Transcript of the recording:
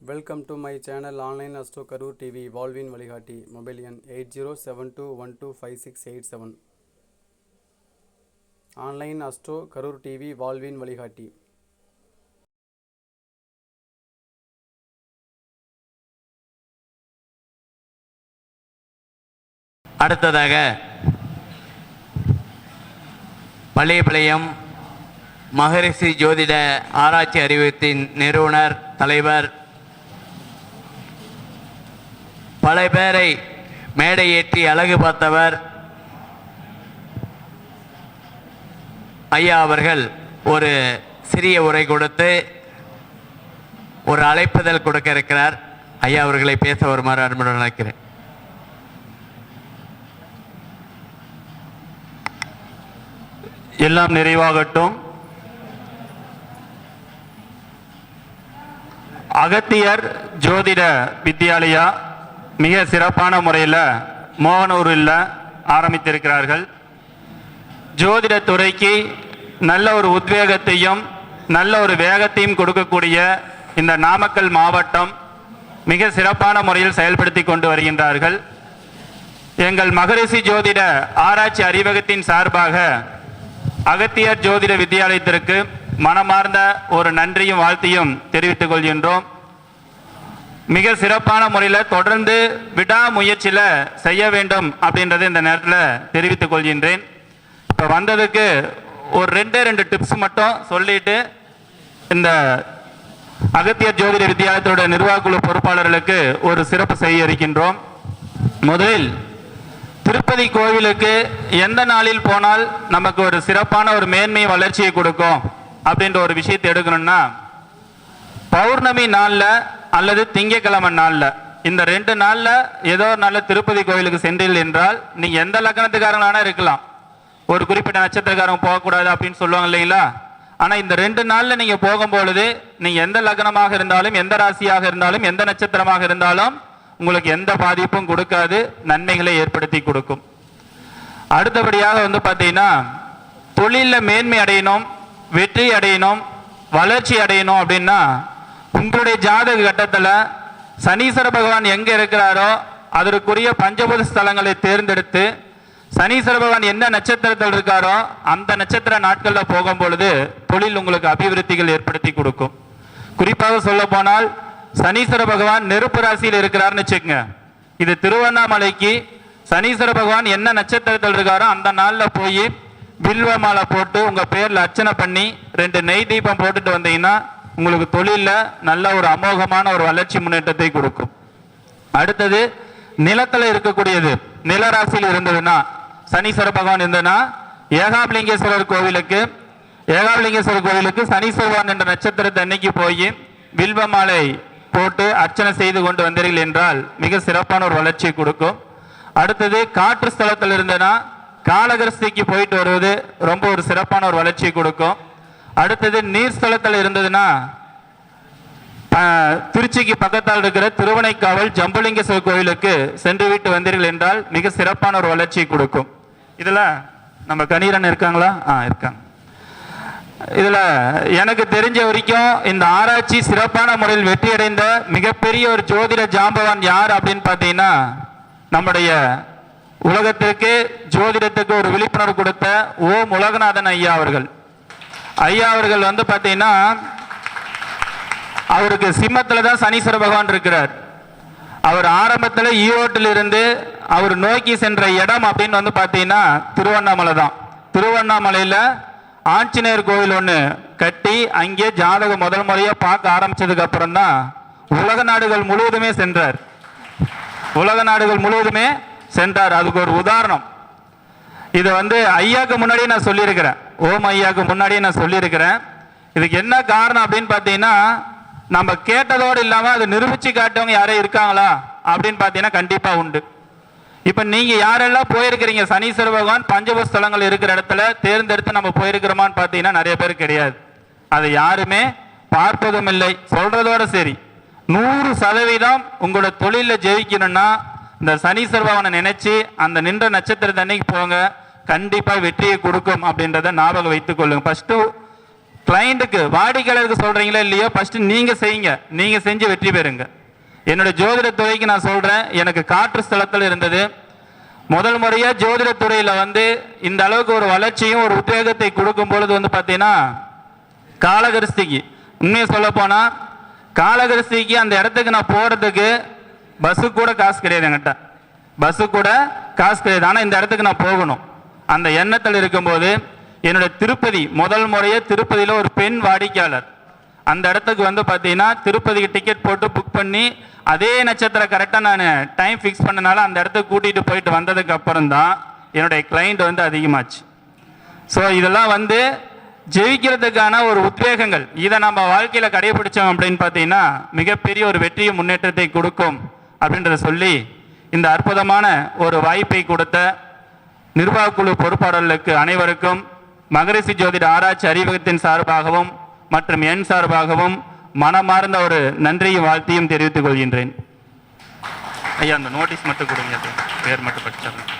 Welcome to my channel online astro Karur TV வாழ்வின் வழிகாட்டி mobile எண் eight zero seven two one two five six eight seven online astro Karur TV வாழ்வின் வழிகாட்டி அடுத்ததாக பள்ளியபாளையம் மகரிஷி ஜோதிட ஆராய்ச்சி அறிவியத்தின் நிறுவனர் தலைவர் பல பேரை மேடை ஏற்றி அழகு பார்த்தவர் ஐயா அவர்கள் ஒரு சிறிய உரை கொடுத்து ஒரு அழைப்புதல் கொடுக்க இருக்கிறார். ஐயா அவர்களை பேச வருமாறு அன்புடன் நினைக்கிறேன் எல்லாம் நிறைவாகட்டும். அகத்தியர் ஜோதிட வித்யாலயா மிக சிறப்பான முறையில் மோகனூரில் ஆரம்பித்திருக்கிறார்கள். ஜோதிட துறைக்கு நல்ல ஒரு உத்வேகத்தையும் நல்ல ஒரு வேகத்தையும் கொடுக்கக்கூடிய இந்த நாமக்கல் மாவட்டம் மிக சிறப்பான முறையில் செயல்படுத்தி கொண்டு வருகின்றார்கள். எங்கள் மகரிஷி ஜோதிட ஆராய்ச்சி அறிவகத்தின் சார்பாக அகத்தியர் ஜோதிட வித்தியாலயத்திற்கு மனமார்ந்த ஒரு நன்றியும் வாழ்த்தையும் தெரிவித்துக் கொள்கின்றோம். மிக சிறப்பான முறையில் தொடர்ந்து விடாமுயற்சியில் செய்ய வேண்டும் அப்படின்றத இந்த நேரத்தில் தெரிவித்துக் கொள்கின்றேன். இப்போ வந்ததுக்கு ஒரு ரெண்டே ரெண்டு டிப்ஸ் மட்டும் சொல்லிட்டு இந்த அகத்தியர் ஜோதிட வித்தியாலயத்தோட நிர்வாகக்குழு பொறுப்பாளர்களுக்கு ஒரு சிறப்பு செய்ய இருக்கின்றோம். முதலில் திருப்பதி கோவிலுக்கு எந்த நாளில் போனால் நமக்கு ஒரு சிறப்பான ஒரு மேன்மை வளர்ச்சியை கொடுக்கும் அப்படின்ற ஒரு விஷயத்தை எடுக்கணும்னா பௌர்ணமி நாளில் அல்லது திங்கக்கிழமை நாளில். இந்த ரெண்டு நாளில் ஏதோ ஒரு நாளில் திருப்பதி கோவிலுக்கு சென்றீர்கள் என்றால் நீங்கள் எந்த லக்னத்துக்காரங்களானா இருக்கலாம். ஒரு குறிப்பிட்ட நட்சத்திரக்காரங்க போகக்கூடாது அப்படின்னு சொல்லுவாங்க இல்லைங்களா? ஆனால் இந்த ரெண்டு நாளில் நீங்கள் போகும்பொழுது நீங்கள் எந்த லக்னமாக இருந்தாலும் எந்த ராசியாக இருந்தாலும் எந்த நட்சத்திரமாக இருந்தாலும் உங்களுக்கு எந்த பாதிப்பும் கொடுக்காது நன்மைகளை ஏற்படுத்தி கொடுக்கும். அடுத்தபடியாக வந்து பார்த்தீங்கன்னா தொழிலில் மேன்மை அடையணும் வெற்றி அடையணும் வளர்ச்சி அடையணும் அப்படின்னா உங்களுடைய ஜாதக கட்டத்தில் சனீஸ்வர பகவான் எங்கே இருக்கிறாரோ அதற்குரிய பஞ்சபூத ஸ்தலங்களை தேர்ந்தெடுத்து சனீஸ்வர பகவான் என்ன நட்சத்திரத்தில் இருக்காரோ அந்த நட்சத்திர நாட்களில் போகும் பொழுது தொழில் உங்களுக்கு அபிவிருத்திகள் ஏற்படுத்தி கொடுக்கும். குறிப்பாக சொல்ல போனால் சனீஸ்வர பகவான் நெருப்பு ராசியில் இருக்கிறார்னு வச்சுக்கோங்க. இது திருவண்ணாமலைக்கு சனீஸ்வர பகவான் என்ன நட்சத்திரத்தில் இருக்காரோ அந்த நாளில் போய் வில்வ மாலை போட்டு உங்கள் பேரில் அர்ச்சனை பண்ணி ரெண்டு நெய் தீபம் போட்டுட்டு வந்தீங்கன்னா உங்களுக்கு தொழிலில் நல்ல ஒரு அமோகமான ஒரு வளர்ச்சி முன்னேற்றத்தை கொடுக்கும். அடுத்தது நிலத்தில் இருக்கக்கூடியது நிலராசியில் இருந்ததுன்னா சனீஸ்வர பகவான் இருந்ததுன்னா ஏகாபலிங்கேஸ்வரர் கோவிலுக்கு ஏகாபலிங்கேஸ்வரர் கோவிலுக்கு சனீஸ்வரவான் என்ற நட்சத்திரத்தை அன்னைக்கு போய் வில்வ மாலை போட்டு அர்ச்சனை செய்து கொண்டு வந்தீர்கள் என்றால் மிக சிறப்பான ஒரு வளர்ச்சியை கொடுக்கும். அடுத்தது காற்று ஸ்தலத்தில் இருந்ததுன்னா காலகஸ்திக்கு போயிட்டு வருவது ரொம்ப ஒரு சிறப்பான ஒரு வளர்ச்சியை கொடுக்கும். அடுத்தது நீர் ஸ்தலத்தில் இருந்ததுன்னா திருச்சிக்கு பக்கத்தால் இருக்கிற திருவனைக்காவல் ஜம்புலிங்கேஸ்வரர் கோயிலுக்கு சென்று விட்டு வந்தீர்கள் என்றால் மிக சிறப்பான ஒரு வளர்ச்சியை கொடுக்கும். இதில் நம்ம கணீரன் இருக்காங்களா? ஆ இருக்காங்க. இதில் எனக்கு தெரிஞ்ச வரைக்கும் இந்த ஆராய்ச்சி சிறப்பான முறையில் வெற்றியடைந்த மிகப்பெரிய ஒரு ஜோதிட ஜாம்பவான் யார் அப்படின்னு பார்த்தீங்கன்னா நம்முடைய உலகத்திற்கு ஜோதிடத்துக்கு ஒரு விழிப்புணர்வு கொடுத்த ஓம் உலகநாதன் ஐயா அவர்கள். ஐயா அவர்கள் வந்து பார்த்தீங்கன்னா அவருக்கு சிம்மத்தில் தான் சனீஸ்வர பகவான் இருக்கிறார். அவர் ஆரம்பத்தில் ஈரோட்டில் இருந்து அவர் நோக்கி சென்ற இடம் அப்படின்னு வந்து பார்த்தீங்கன்னா திருவண்ணாமலை தான். திருவண்ணாமலையில் ஆஞ்சநேயர் கோவில் ஒன்று கட்டி அங்கே ஜாதகம் முதல் முறையாக பார்க்க ஆரம்பித்ததுக்கு அப்புறம் தான் உலக நாடுகள் முழுவதுமே சென்றார். உலக நாடுகள் முழுவதுமே சென்றார். அதுக்கு ஒரு உதாரணம். இதை வந்து ஐயாக்கு முன்னாடியே நான் சொல்லியிருக்கிறேன். ஓம் ஐயாக்கு முன்னாடியே நான் சொல்லியிருக்கிறேன். இதுக்கு என்ன காரணம் அப்படின்னு பார்த்தீங்கன்னா நம்ம கேட்டதோடு இல்லாமல் அதை நிரூபித்து காட்டவங்க யாரும் இருக்காங்களா? அப்படின்னு பார்த்தீங்கன்னா கண்டிப்பாக உண்டு. இப்போ நீங்கள் யாரெல்லாம் போயிருக்கிறீங்க? சனீஸ்வர பகவான் பஞ்சபஸ்தலங்கள் இருக்கிற இடத்துல தேர்ந்தெடுத்து நம்ம போயிருக்கிறோமான்னு பார்த்தீங்கன்னா நிறைய பேர் கிடையாது. அதை யாருமே பார்ப்பதும் இல்லை. சொல்கிறதோட சரி. நூறு சதவீதம் உங்களோட தொழிலில் ஜெயிக்கணும்னா இந்த சனீஸ்வர பகவானை நினச்சி அந்த நின்ற நட்சத்திரத்தை அன்னைக்கு போங்க. கண்டிப்பாக வெற்றியை கொடுக்கும் அப்படின்றத ஞாபகம் வைத்துக் கொள்ளுங்க ஃபஸ்ட்டு கிளைண்ட்டுக்கு வாடிக்கையாளருக்கு சொல்கிறீங்களா இல்லையோ ஃபஸ்ட்டு நீங்கள் செய்யுங்க. நீங்கள் செஞ்சு வெற்றி பெறுங்க. என்னோட ஜோதிடத்துறைக்கு நான் சொல்கிறேன் எனக்கு காற்று ஸ்தலத்தில் இருந்தது. முதல் முறையாக ஜோதிடத்துறையில் வந்து இந்த அளவுக்கு ஒரு வளர்ச்சியும் ஒரு உத்வேகத்தை கொடுக்கும் பொழுது வந்து பார்த்தீங்கன்னா காலகரிஸ்திக்கு. உண்மையை சொல்ல போனா காலகரிஸ்திக்கு அந்த இடத்துக்கு நான் போகிறதுக்கு பஸ்ஸு கூட காசு கிடையாது என்கிட்ட. பஸ்ஸு கூட காசு கிடையாது. ஆனால் இந்த இடத்துக்கு நான் போகணும். அந்த எண்ணத்தில் இருக்கும்போது என்னுடைய திருப்பதி முதல் முறையே திருப்பதியில் ஒரு பெண் வாடிக்கையாளர். அந்த இடத்துக்கு வந்து பார்த்தீங்கன்னா திருப்பதிக்கு டிக்கெட் போட்டு புக் பண்ணி அதே நட்சத்திரம் கரெக்டாக நான் டைம் ஃபிக்ஸ் பண்ணனால அந்த இடத்துக்கு கூட்டிகிட்டு போயிட்டு வந்ததுக்கு அப்புறம் தான் என்னுடைய கிளைண்ட் வந்து அதிகமாச்சு. ஸோ இதெல்லாம் வந்து ஜெயிக்கிறதுக்கான ஒரு உத்வேகங்கள். இதை நம்ம வாழ்க்கையில் கடைபிடிச்சோம் அப்படின்னு பார்த்தீங்கன்னா மிகப்பெரிய ஒரு வெற்றியும் முன்னேற்றத்தை கொடுக்கும் அப்படின்றத சொல்லி இந்த அற்புதமான ஒரு வாய்ப்பை கொடுத்த நிர்வாகக்குழு பொறுப்பாளர்களுக்கு அனைவருக்கும் மகரிஷி ஜோதிட ஆராய்ச்சி அறிவகத்தின் சார்பாகவும் மற்றும் என் சார்பாகவும் மனமார்ந்த ஒரு நன்றியும் வாழ்த்தையும் தெரிவித்துக் கொள்கின்றேன். ஐயா அந்த நோட்டீஸ் மட்டும் கொடுங்க பேர் மட்டும் படிச்சிடறேன்